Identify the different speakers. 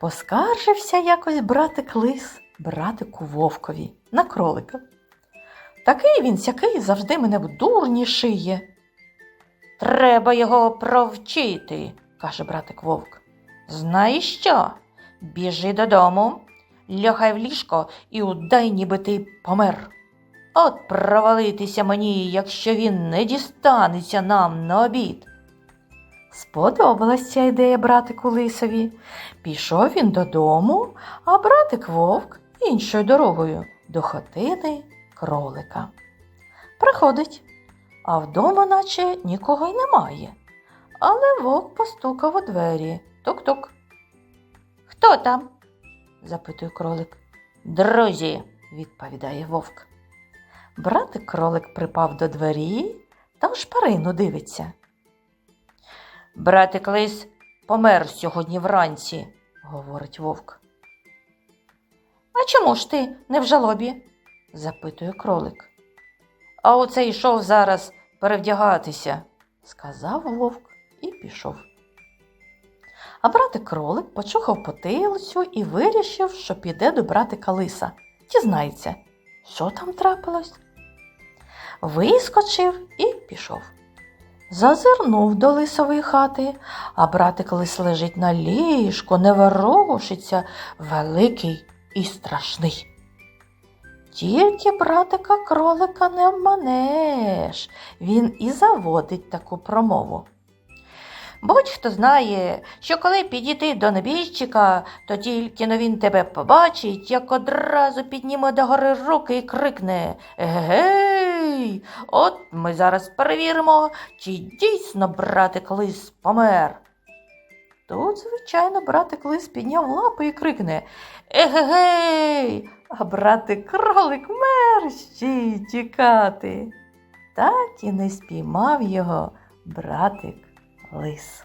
Speaker 1: Поскаржився якось братик лис братику вовкові на кролика. Такий він сякий завжди мене в дурні шиє. Треба його провчити, каже братик вовк. Знаєш що? Біжи додому, лягай в ліжко і удай, ніби ти помер. От провалитися мені, якщо він не дістанеться нам на обід. Сподобалась ця ідея братику лисові. Пішов він додому, а братик вовк іншою дорогою до хатини кролика. Приходить, а вдома наче нікого й немає. Але вовк постукав у двері. Тук-тук. Хто там? запитує кролик. Друзі, відповідає вовк. Братик кролик припав до двері та в шпарину дивиться. Братик лис помер сьогодні вранці, говорить вовк. А чому ж ти не в жалобі? запитує кролик. А оце йшов зараз перевдягатися, сказав вовк і пішов. А братик кролик почухав потилицю і вирішив, що піде до братика лиса. Дізнається, що там трапилось. Вискочив і пішов. Зазирнув до лисової хати, а братик лис лежить на ліжку, не ворушиться, великий і страшний. Тільки братика кролика не обманеш, він і заводить таку промову. Будь-хто знає, що коли підійти до небіжчика, то тільки но він тебе побачить, як одразу підніме догори руки і крикне От ми зараз перевіримо, чи дійсно братик лис помер. Тут, звичайно, братик лис підняв лапи і крикне Егегей, а братик кролик мерщій тікати. Так і не спіймав його братик лис.